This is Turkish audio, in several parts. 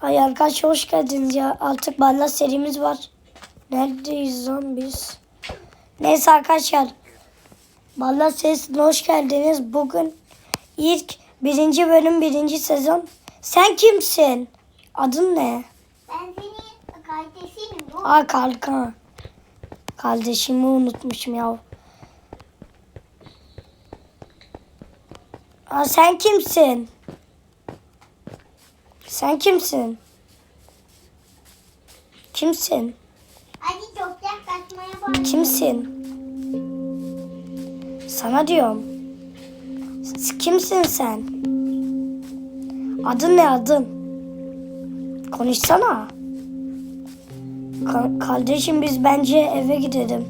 Ay arkadaşlar hoş geldiniz ya. Artık balla serimiz var. Neredeyiz lan biz? Neyse arkadaşlar. Balla serisine hoş geldiniz. Bugün ilk birinci bölüm birinci sezon. Sen kimsin? Adın ne? Ben senin kardeşinim bu. Aa kanka. Kardeşimi unutmuşum ya. Aa sen kimsin? Sen kimsin? Kimsin? Hadi çok yaklaşmaya bak. Kimsin? Sana diyorum. S- Kimsin sen? Adın ne adın? Konuşsana. Ka- kardeşim biz bence eve gidelim.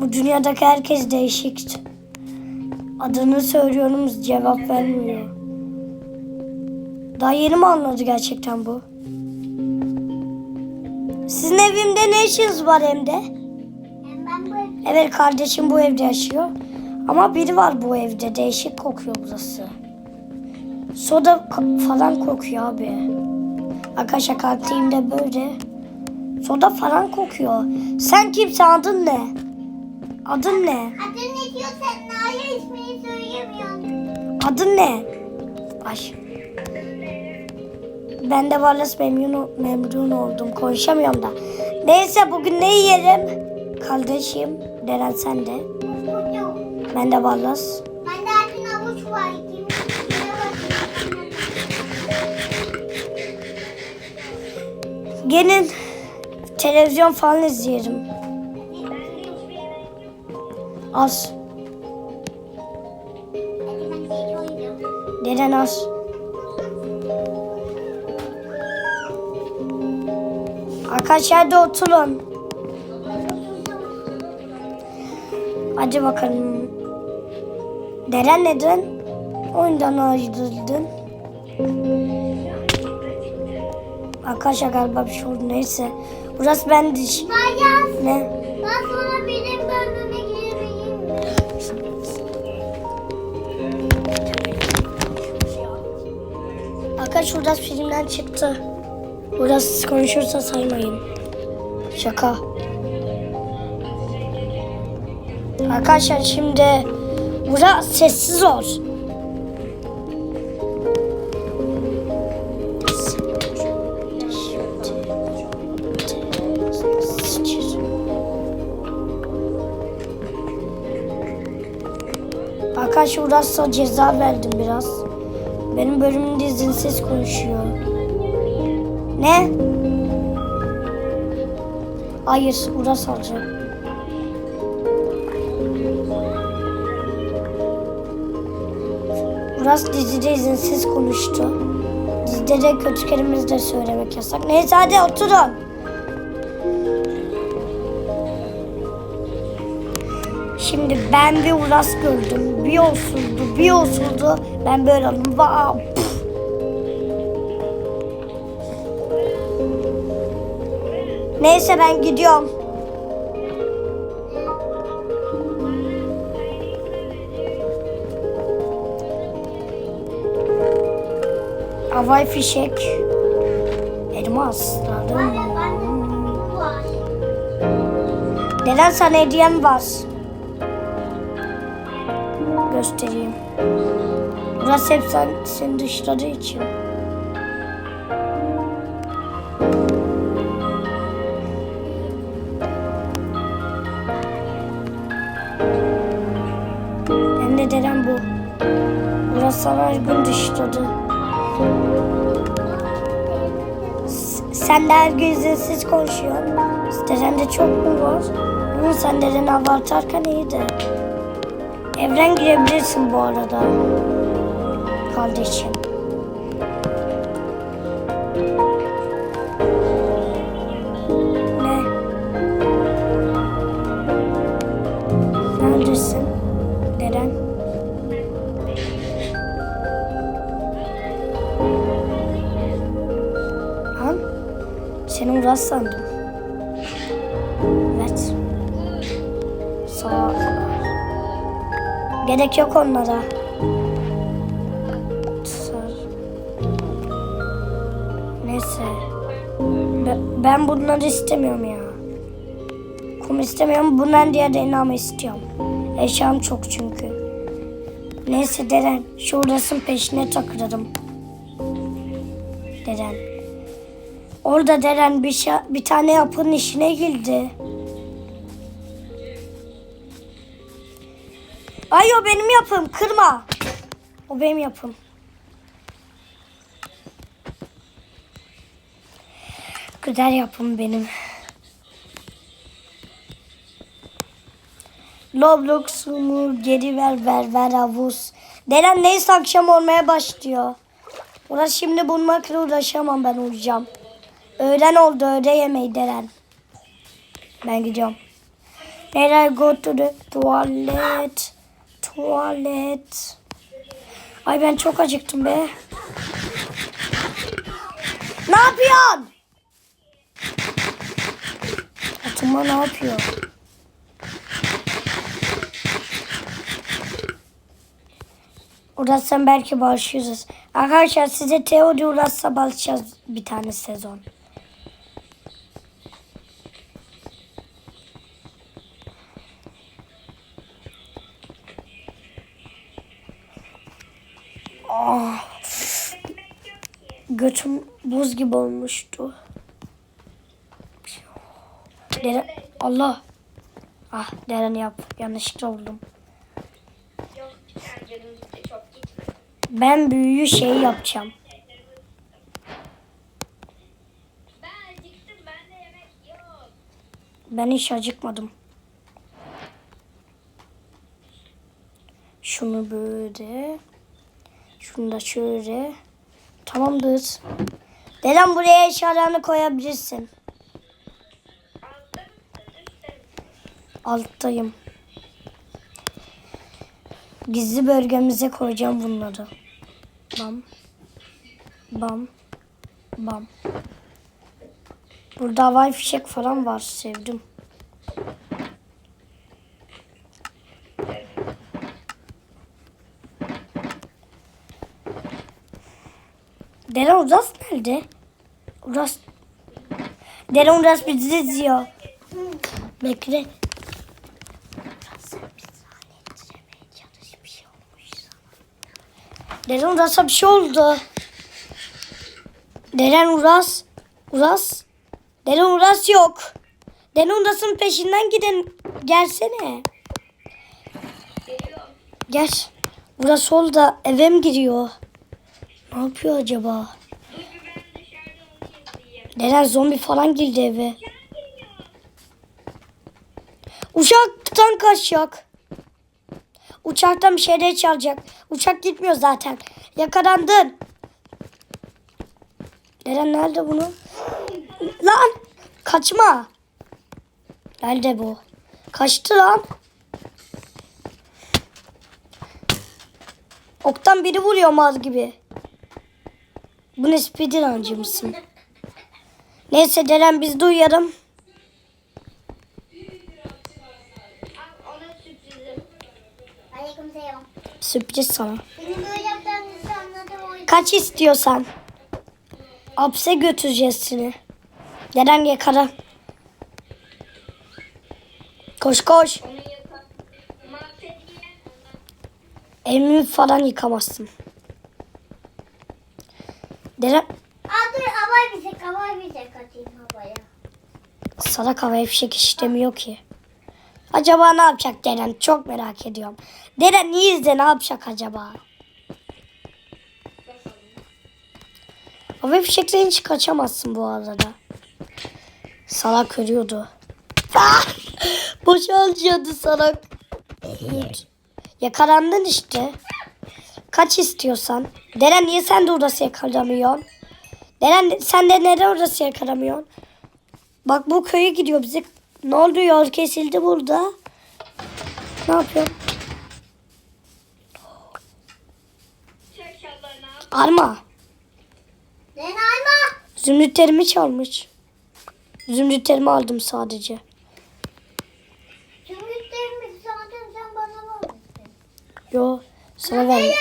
Bu dünyadaki herkes değişik. Adını söylüyorum cevap vermiyor. Daha yeni mi anladı gerçekten bu? Sizin evimde ne işiniz var hem de? Hem ben bu evde Evet kardeşim bu evde yaşıyor. Ama biri var bu evde. Değişik kokuyor burası. Soda falan kokuyor abi. Arkadaşlar kantiğimde böyle. Soda falan kokuyor. Sen kimsin adın ne? Adın ne? Adın ne diyor sen Naya ismini söylemiyorsun. Adın ne? Ay. Ben de Wallace memnun, memnun oldum. Konuşamıyorum da. Neyse bugün ne yiyelim? Kardeşim. Deren sen de. Ben de Wallace. Ben de altın avuç var. Gelin televizyon falan izleyelim. Az. Deren az. Arkadaşlar da oturun. Hadi bakalım. Deren neden oyundan ayrıldın? Arkadaşlar galiba bir şey oldu neyse. Burası ben diş. Bayaz. Ne? Ben sonra benim bölümüme girebileyim mi? Arkadaşlar burası filmden çıktı. Burası konuşursa saymayın. Şaka. Arkadaşlar şimdi burası sessiz ol. Arkadaşlar burası ceza verdim biraz. Benim bölümümde izinsiz konuşuyor. Ne? Hayır, burası alacağım. Burası dizide izinsiz konuştu. Dizide de kötü kelimesi de söylemek yasak. Neyse hadi oturun. Şimdi ben bir Uras gördüm. Bir osurdu, bir osurdu. Ben böyle oldum. Vaa, Neyse ben gidiyorum. Havai fişek. Elmas. Neden sana hediyem var? Göstereyim. Burası hep sen, seni dışladığı için. Her gün dışladı. Sen de her gün izinsiz konuşuyorsun. Dedende çok mu var? Ama sen dedeni abartarken iyiydi. Evren girebilirsin bu arada. Kardeşim. Seni Uras sandım. Evet. Sağ. Gerek yok onlara. Sar. Neyse. Ben, bunları istemiyorum ya. Kum istemiyorum. Bundan diğer denamı istiyorum. Eşyam çok çünkü. Neyse Deren. Şuradasın peşine takılırım. Deren. Orada Deren bir, şey, bir tane yapının işine girdi. Ay o benim yapım. Kırma. O benim yapım. Güzel yapım benim. Roblox'umu geri ver ver ver havuz. Deren neyse akşam olmaya başlıyor. Uğraş şimdi bulmakla uğraşamam ben uyuyacağım. Öğlen oldu öğle yemeği Deren. Ben gidiyorum. To the tuvalet. Tuvalet. Ay ben çok acıktım be. Ne yapıyorsun? Atuma ne yapıyor? Uğraşsam belki barışırız. Arkadaşlar size teori uğraşsa barışacağız bir tane sezon. Ah. Götüm buz gibi olmuştu. Deren, Allah. Ah Deren yap. Yanlışlıkla gitme. Ben büyüyü şey yapacağım. Ben hiç acıkmadım. Şunu böyle. Şunu da şöyle. Tamamdır. Dedem buraya eşyalarını koyabilirsin. Alttayım. Gizli bölgemize koyacağım bunları. Bam. Bam. Bam. Burada havai fişek falan var. Sevdim. Deren Uras nerede? Uras. Deren Uras bizi izliyor. Bekle. Deren Uras'a bir şey oldu. Deren Uras. Uras. Deren Uras yok. Deren Uras'ın peşinden giden. Gelsene. Gel. Uras oldu. Eve mi giriyor? Ne yapıyor acaba? Deren zombi falan girdi eve. Uçaktan kaçacak. Uçaktan bir şeyler çalacak. Uçak gitmiyor zaten. Yakalandın. Deren nerede bunu? Lan kaçma. Nerede bu? Kaçtı lan. Oktan biri vuruyor mal gibi. Bu ne speedruncı mısın? Neyse Deren biz de uyuyalım. Sürpriz sana. Kaç istiyorsan. Hapse götüreceğiz seni. Deren yakala. Koş koş. Elimi falan yıkamazsın. Deren Aa dur havay bir tek havay bir tek atayım havaya. salak havaya fişek işlemiyor ki. Acaba ne yapacak Deren? Çok merak ediyorum. Deren iyi izle ne yapacak acaba? Hava fişekten hiç kaçamazsın bu arada. Salak ölüyordu. Ah! Boşalacaktı salak. Evet. Yakalandın işte. Kaç istiyorsan. Deren niye sen de orası yakalamıyorsun? Deren sen de neden orası yakalamıyorsun? Bak bu köye gidiyor bize. Ne oldu yol kesildi burada. Ne al. Arma. Ne alma? Zümrütlerimi çalmış. Zümrütlerimi aldım sadece. Zümrütlerimi zaten sen bana vermiştin. Yo sana ver.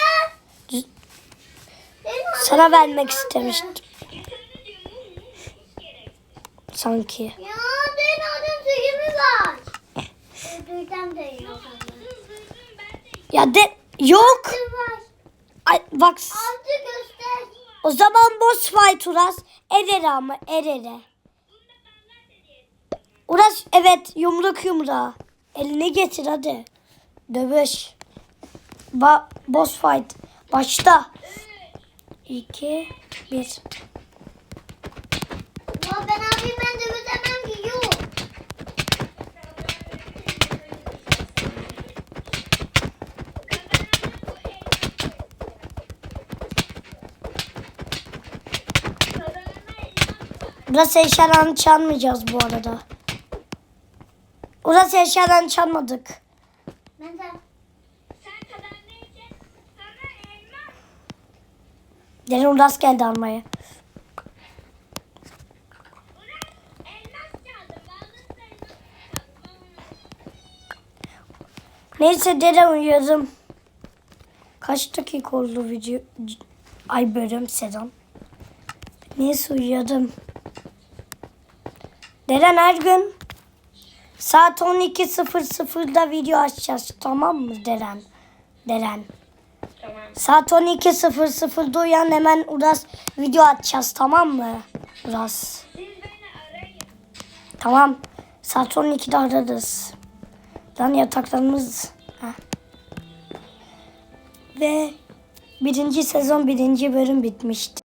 Sana vermek istemiştim. Sanki. Ya senin adın suyumu var. Ödülden de yok. Ya de yok. Ay, bak o zaman boss fight Uras. Erere ama erere. Uras evet yumruk yumruğa. Elini getir hadi. Dövüş. Ba boss fight. Başta. 2 1 Ya ben abi ben de ödemem ki yok. Uras eşyalarını çalmayacağız bu arada. Uras eşyalarını çalmadık. Ben de Derin Uras geldi almaya. Neyse dede uyuyorum. Kaç dakika oldu video? Ay bölüm sezon. Neyse uyuyordum. Deren her gün saat 12.00'da video açacağız. Tamam mı Deren? Deren. Tamam. Saat 12.00'da uyan hemen Uras video atacağız tamam mı? Uras. Tamam. Saat 12'de ararız. Lan yataklarımız. Heh. Ve birinci sezon birinci bölüm bitmişti.